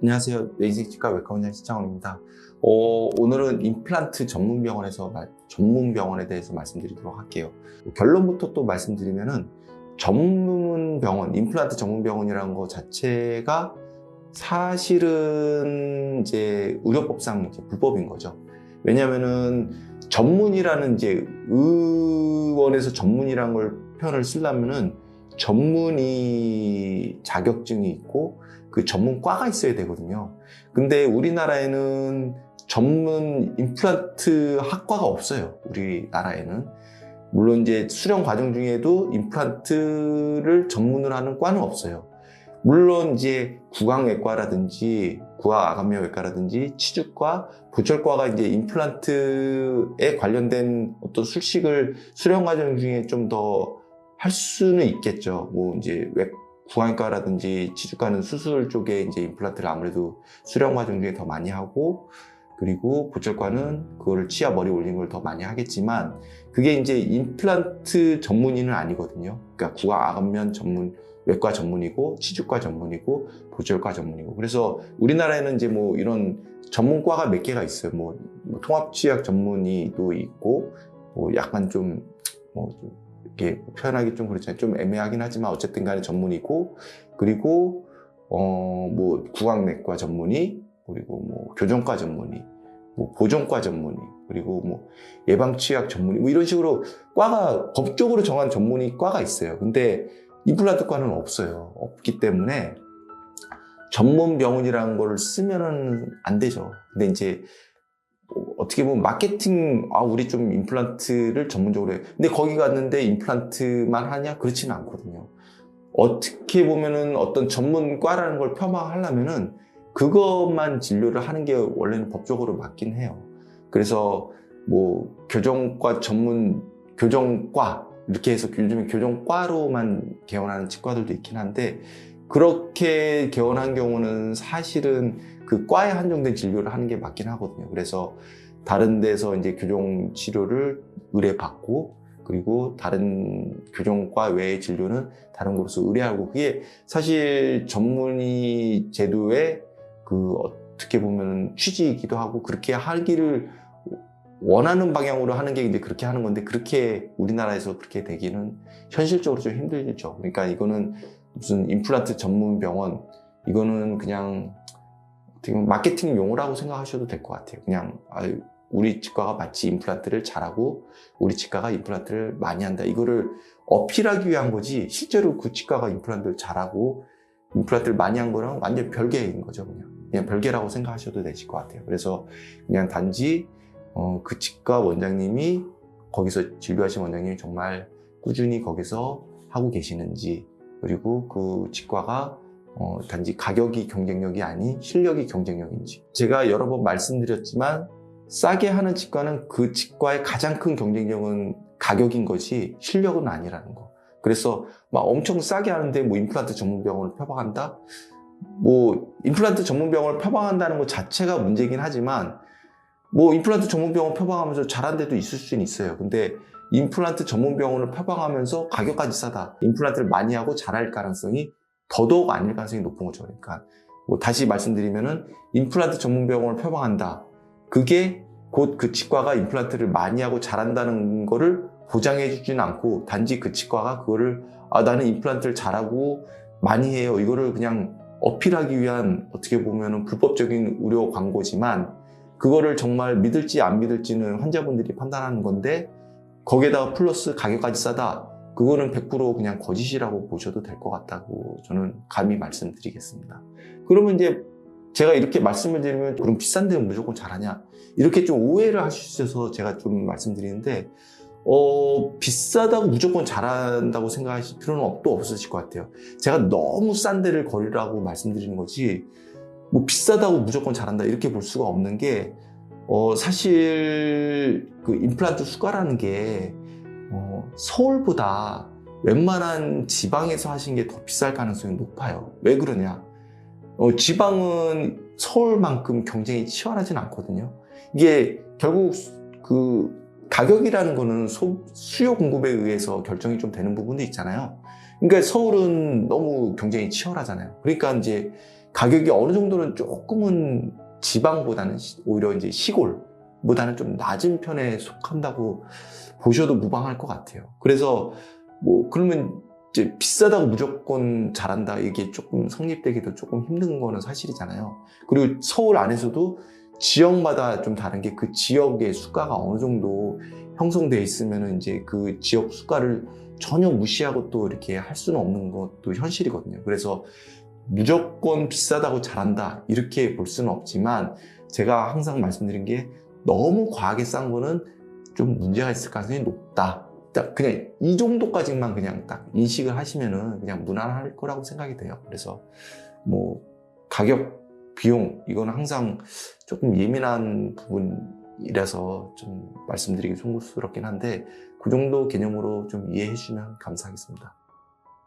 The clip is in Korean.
안녕하세요. 레이직치과 외과원장 시창원입니다. 어, 오늘은 임플란트 전문 병원에서 말- 전문 병원에 대해서 말씀드리도록 할게요. 결론부터 또 말씀드리면은 전문 병원, 임플란트 전문 병원이라는 것 자체가 사실은 이제 의료법상 이제 불법인 거죠. 왜냐면은 전문이라는 이제 의원에서 전문이라는 걸 표현을 쓰려면은 전문의 자격증이 있고 그 전문과가 있어야 되거든요. 근데 우리나라에는 전문 임플란트 학과가 없어요. 우리나라에는. 물론 이제 수련 과정 중에도 임플란트를 전문으로 하는 과는 없어요. 물론 이제 구강외과라든지 구강암면외과라든지 치주과, 보철과가 이제 임플란트에 관련된 어떤 술식을 수련 과정 중에 좀 더 할 수는 있겠죠. 뭐 이제 외 구강외과라든지 치주과는 수술 쪽에 이제 임플란트를 아무래도 수련 과정 중에 더 많이 하고 그리고 보철과는 그거를 치아 머리 올리는 걸 더 많이 하겠지만 그게 이제 임플란트 전문의는 아니거든요. 그러니까 구강암면 전문 외과 전문이고 치주과 전문이고 보철과 전문이고 그래서 우리나라에는 이제 뭐 이런 전문과가 몇 개가 있어요. 뭐, 뭐 통합치약 전문의도 있고 뭐 약간 좀뭐 이렇게 표현하기 좀 그렇잖아요. 좀 애매하긴 하지만 어쨌든 간에 전문이고 그리고 어 뭐 구강내과 전문의 그리고 뭐 교정과 전문의 뭐 보정과 전문의 그리고 뭐 예방치약 전문의 뭐 이런 식으로 과가 법적으로 정한 전문의 과가 있어요. 근데 임플란트과는 없어요. 없기 때문에 전문 병원이라는 거를 쓰면은 안 되죠. 근데 이제 뭐 어떻게 보면 마케팅, 아, 우리 좀 임플란트를 전문적으로 해. 근데 거기 갔는데 임플란트만 하냐? 그렇지는 않거든요. 어떻게 보면은 어떤 전문과라는 걸 폄하하려면은 그것만 진료를 하는 게 원래는 법적으로 맞긴 해요. 그래서 뭐 교정과 전문 교정과 이렇게 해서 요즘에 교정과로만 개원하는 치과들도 있긴 한데 그렇게 개원한 경우는 사실은 그 과에 한정된 진료를 하는 게 맞긴 하거든요. 그래서 다른 데서 이제 교정 치료를 의뢰받고 그리고 다른 교정과 외의 진료는 다른 곳에서 의뢰하고 그게 사실 전문의 제도의 그 어떻게 보면 취지이기도 하고 그렇게 하기를 원하는 방향으로 하는 게 이제 그렇게 하는 건데 그렇게 우리나라에서 그렇게 되기는 현실적으로 좀 힘들죠. 그러니까 이거는 무슨 임플란트 전문 병원 이거는 그냥 마케팅 용어라고 생각하셔도 될 것 같아요. 그냥 아유, 우리 치과가 마치 임플란트를 잘하고 우리 치과가 임플란트를 많이 한다. 이거를 어필하기 위한 거지 실제로 그 치과가 임플란트를 잘하고 임플란트를 많이 한 거랑 완전 별개인 거죠. 그냥 그냥 별개라고 생각하셔도 되실 것 같아요. 그래서 그냥 단지 어, 그 치과 원장님이 거기서 진료하신 원장님이 정말 꾸준히 거기서 하고 계시는지 그리고 그 치과가 어, 단지 가격이 경쟁력이 아닌 실력이 경쟁력인지 제가 여러 번 말씀드렸지만 싸게 하는 치과는 그 치과의 가장 큰 경쟁력은 가격인 것이 실력은 아니라는 거 그래서 막 엄청 싸게 하는데 뭐 임플란트 전문 병원을 표방한다 뭐 임플란트 전문 병원을 표방한다는 것 자체가 문제긴 하지만 뭐 임플란트 전문 병원 표방하면서 잘한 데도 있을 수는 있어요 근데 임플란트 전문 병원을 표방하면서 가격까지 싸다 임플란트를 많이 하고 잘할 가능성이 더더욱 아닐 가능성이 높은 거죠. 그러니까 뭐 다시 말씀드리면은 임플란트 전문 병원을 표방한다. 그게 곧 그 치과가 임플란트를 많이 하고 잘한다는 거를 보장해 주지는 않고 단지 그 치과가 그거를 아 나는 임플란트를 잘하고 많이 해요. 이거를 그냥 어필하기 위한 어떻게 보면은 불법적인 의료 광고지만 그거를 정말 믿을지 안 믿을지는 환자분들이 판단하는 건데 거기에다가 플러스 가격까지 싸다. 그거는 100% 그냥 거짓이라고 보셔도 될 것 같다고 저는 감히 말씀드리겠습니다. 그러면 이제 제가 이렇게 말씀을 드리면 그럼 비싼 데는 무조건 잘하냐? 이렇게 좀 오해를 하실 수 있어서 제가 좀 말씀드리는데 어, 비싸다고 무조건 잘한다고 생각하실 필요는 또 없으실 것 같아요. 제가 너무 싼 데를 거리라고 말씀드리는 거지 뭐 비싸다고 무조건 잘한다 이렇게 볼 수가 없는 게 어, 사실 그 임플란트 수가라는 게 어, 서울보다 웬만한 지방에서 하신 게 더 비쌀 가능성이 높아요. 왜 그러냐? 어, 지방은 서울만큼 경쟁이 치열하진 않거든요. 이게 결국 그 가격이라는 거는 소, 수요 공급에 의해서 결정이 좀 되는 부분도 있잖아요. 그러니까 서울은 너무 경쟁이 치열하잖아요. 그러니까 이제 가격이 어느 정도는 조금은 지방보다는 시- 오히려 이제 시골보다는 좀 낮은 편에 속한다고 보셔도 무방할 것 같아요. 그래서 뭐 그러면 이제 비싸다고 무조건 잘한다 이게 조금 성립되기도 조금 힘든 거는 사실이잖아요. 그리고 서울 안에서도 지역마다 좀 다른 게 그 지역의 수가가 어느 정도 형성돼 있으면은 이제 그 지역 수가를 전혀 무시하고 또 이렇게 할 수는 없는 것도 현실이거든요. 그래서 무조건 비싸다고 잘한다 이렇게 볼 수는 없지만 제가 항상 말씀드린 게 너무 과하게 싼 거는 좀 문제가 있을 가능성이 높다. 딱 그냥 이 정도까지만 그냥 딱 인식을 하시면은 그냥 무난할 거라고 생각이 돼요. 그래서 뭐 가격, 비용 이건 항상 조금 예민한 부분이라서 좀 말씀드리기 송구스럽긴 한데 그 정도 개념으로 좀 이해해 주시면 감사하겠습니다.